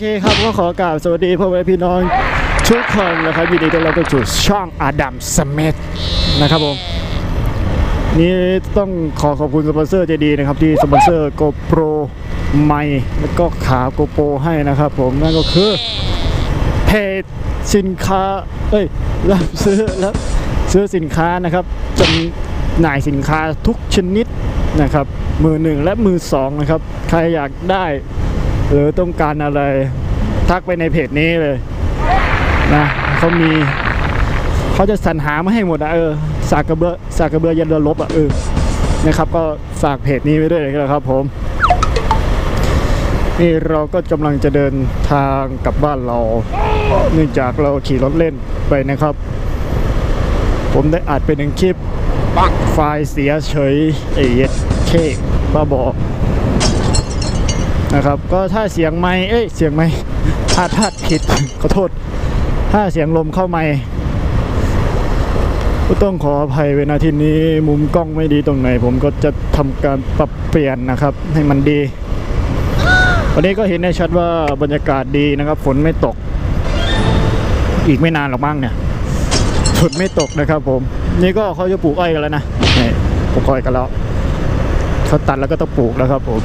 เคครับก็ขอกราบสวัสดีพ่อแม่พี่น้องทุกคนนะครับยินดีต้อนรับเข้าสู่ช่องอดัมสเมธนะครับผมนี่ต้องขอขอบคุณสปอนเซอร์ใจดีนะครับที่สปอนเซอร์ GoPro ไมค์แล้วก็ขา GoPro ให้นะครับผมนั่นก็คือเพจสินค้าเอ้ยรับซื้อรับซื้อสินค้านะครับจำหน่ายสินค้าทุกชนิดนะครับมือหนึ่งและมือสองนะครับ ใครอยากได้ หรือต้องการอะไรทักไปในเพจนี้เลยนะเขามีเขาจะสรรหามาให้หมดอะเออสากกระเบือสากกระเบือยันเรือลบอะเออนะครับก็ฝากเพจนี้ไว้ด้วยนะครับผมนี่เราก็กำลังจะเดินทางกลับบ้านเรา เนื่องจากเราขี่รถเล่นไปนะครับ ผมได้อัดเป็นหนึ่งคลิปปักไฟล์เสียเฉยเอเยสเคบ้าบอ นะครับก็ถ้าเสียงไม่เอ้ยเสียงไม่พลาดพลาดผิดขอโทษ ถ้าเสียงลมเข้าไม่ก็ต้องขออภัยเวลาที่นี้มุมกล้องไม่ดีตรงไหน ผมก็จะทำการปรับเปลี่ยนนะครับ ให้มันดี วันนี้ก็เห็นได้ชัดว่าบรรยากาศดีนะครับ ฝนไม่ตก อีกไม่นานหรอกมั้งเนี่ยฝนไม่ตกนะครับ ผม นี่ก็เขาจะปลูกอ้อยกันแล้วนะนี่ปลูกอ้อยกันแล้วเขาตัดแล้วก็ต้องปลูกแล้วครับผม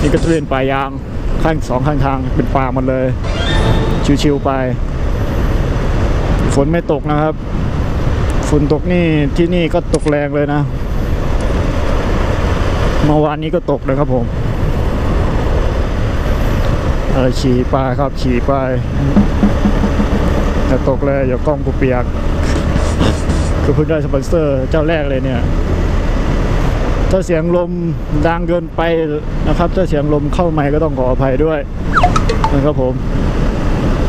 นี่ก็จะเป็นป่ายางข้างสองข้างทางเป็นป่าหมดเลย ชิวๆไป ฝนไม่ตกนะครับ ฝนตกนี่ที่นี่ก็ตกแรงเลยนะเมื่อวานนี้ก็ตกนะครับผมเออขี่ไปครับขี่ไปจะตกเลยอย่ากล้องกูเปียก คือเพิ่งได้สปอนเซอร์เจ้าแรกเลยเนี่ย ถ้าเสียงลมดังเกินไปนะครับ ถ้าเสียงลมเข้าไมค์ก็ต้องขออภัยด้วยนะครับผม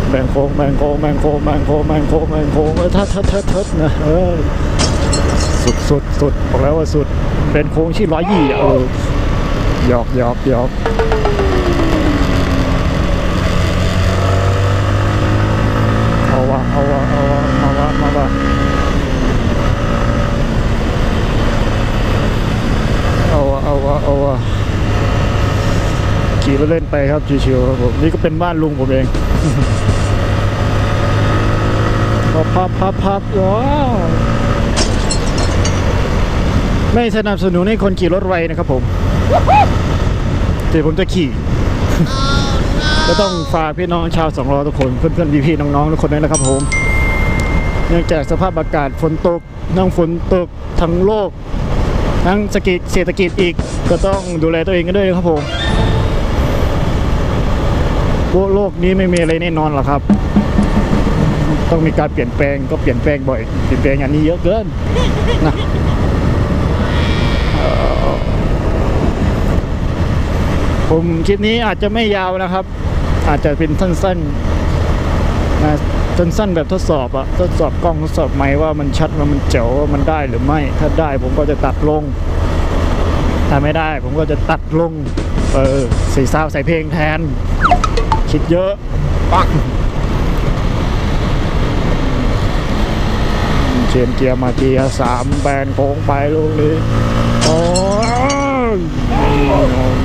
แบ่งโค้งแบ่งโค้งแบ่งโค้งแบ่งโค้งแบ่งโค้งแบ่งโค้งเออทัดทัดทัดทัดนะเออสุดสุดสุดบอกแล้วว่าสุดเป็นโค้งที่ร้อยยี่อะเออหยอกหยอกหยอกเอาวะเอาวะเอาวะมาวะมาวะ เอา วะเอวาขี่รถเล่นไปครับชิวๆครับผมนี่ก็เป็นบ้านลุงผมเองพับพับพับว้าวไม่สนับสนุนให้คนขี่รถไวนะครับผมแต่ผมจะขี่ก็ต้องฝากพี่น้องชาวสองล้อทุกคนเพื่อนๆพี่ๆน้องๆทุกคนด้วยนะครับผมเนื่องจากสภาพอากาศฝนตกนั่งฝนตกทั้งโลก ทั้งเศรษฐกิจอีกก็ต้องดูแลตัวเองกันด้วยครับผมโลกนี้ไม่มีอะไรแน่นอนหรอกครับ ต้องมีการเปลี่ยนแปลงก็เปลี่ยนแปลงบ่อยเปลี่ยนแปลงอย่างนี้เยอะเกินนะผมคลิปนี้อาจจะไม่ยาวนะครับ อาจจะเป็นสั้นๆนะ สั้นๆแบบทดสอบอะทดสอบกล้องทดสอบไม้ว่ามันชัดว่ามันเจ๋วว่ามันได้หรือไม่ ถ้าได้ผมก็จะตัดลง ถ้าไม่ได้ผมก็จะตัดลง เออใส่ซาวด์ใส่เพลงแทน คิดเยอะปักเชียนเกียร์มาเกียร์สามแบนโค้งไปลูกนี้โอ้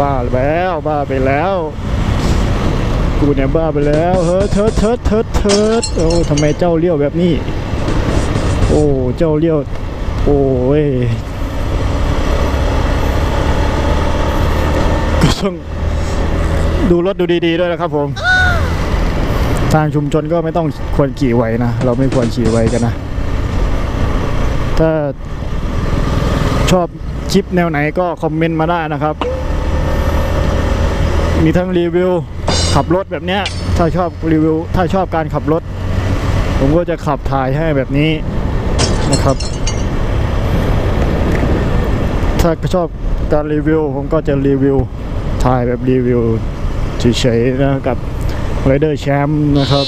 บ้าแล้วบ้าไปแล้ว กูเนี่ยบ้าไปแล้วเฮ้ยเทิดเทิดเทิดเทิดโอ้ทำไมเจ้าเลี้ยวแบบนี้ โอ้เจ้าเลี้ยว โอ้ยก็ต้องดูรถดูดีๆด้วยนะครับผม ทางชุมชนก็ไม่ต้องควรขี่ไวนะ เราไม่ควรขี่ไวกันนะ ถ้าชอบคลิปแนวไหนก็คอมเมนต์มาได้นะครับ มีทั้งรีวิว ขับรถแบบเนี้ยถ้าชอบรีวิว ถ้าชอบการขับรถ ผมก็จะขับถ่ายให้แบบนี้นะครับ ถ้าชอบการรีวิว ผมก็จะรีวิวถ่ายแบบรีวิวเฉยๆนะกับไรเดอร์แชมป์นะครับ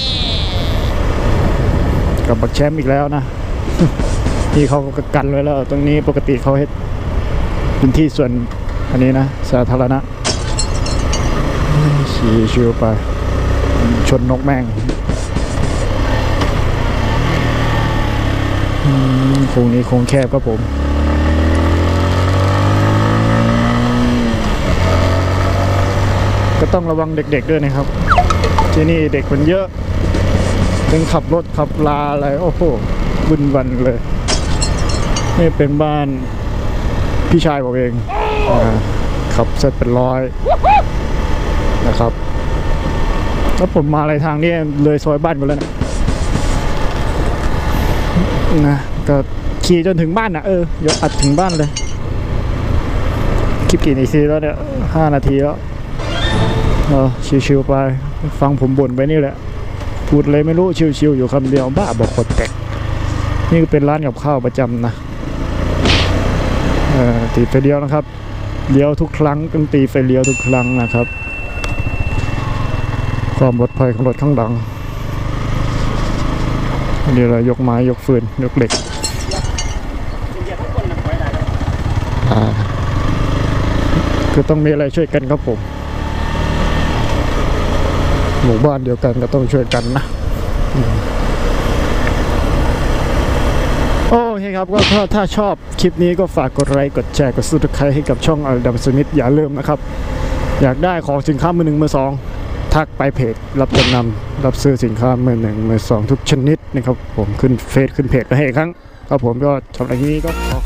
กับบักแชมป์อีกแล้วนะ ที่เขาก็กันไว้แล้ว ตรงนี้ปกติเขาเฮ็ดเป็นที่ส่วนอันนี้นะ สาธารณะ ขี่ชิวไป ชนนกแม่งโค้งนี้โค้งแคบครับผมก็ต้องระวังเด็กๆด้วยนะครับ ที่นี่เด็กมันเยอะเป็นขับรถขับลาอะไร โอ้โหบุญวันเลย นี่เป็นบ้านพี่ชายผมเองอขับเสร็จเป็นร้อย นะครับ แล้วผมมาอะไรทางนี้เลยซอยบ้านไปแล้วนะนะก็ขี่จนถึงบ้านนะเออยกอัดถึงบ้านเลยคลิปกี่นาทีแล้วเนี่ยห้านาทีแล้วเออชิวๆไป ฟังผมบ่นไปนี่แหละ พูดเลยไม่รู้ชิวๆอยู่คำเดียวบ้าบอกคนแตกนี่ก็เป็นร้านกับข้าวประจำนะเออตีไฟเลี้ยวนะครับเลี้ยวทุกครั้งต้องตีไฟเลี้ยวทุกครั้งนะครับ ความปลอดภัยของรถข้างหลังนี่เรายกไม้ยกฟืนยกเหล็กอ่าคือต้องมีอะไรช่วยกันครับผม หมู่บ้านเดียวกันก็ต้องช่วยกันนะโอเคครับก็ถ้าถ้าชอบคลิปนี้ก็ฝากกดไลค์กดแชร์กดซับสไครต์ให้กับช่องอัลดัมสมิธอย่าลืมนะครับ อยากได้ของสินค้ามือหนึ่งมือสอง ทักไปเพจรับจำนำรับซื้อสินค้ามือหนึ่งมือสองทุกชนิดนะครับผมขึ้นเฟซขึ้นเพจไปให้อีกครั้งครับผมก็สำหรับที่นี้ก็ขอ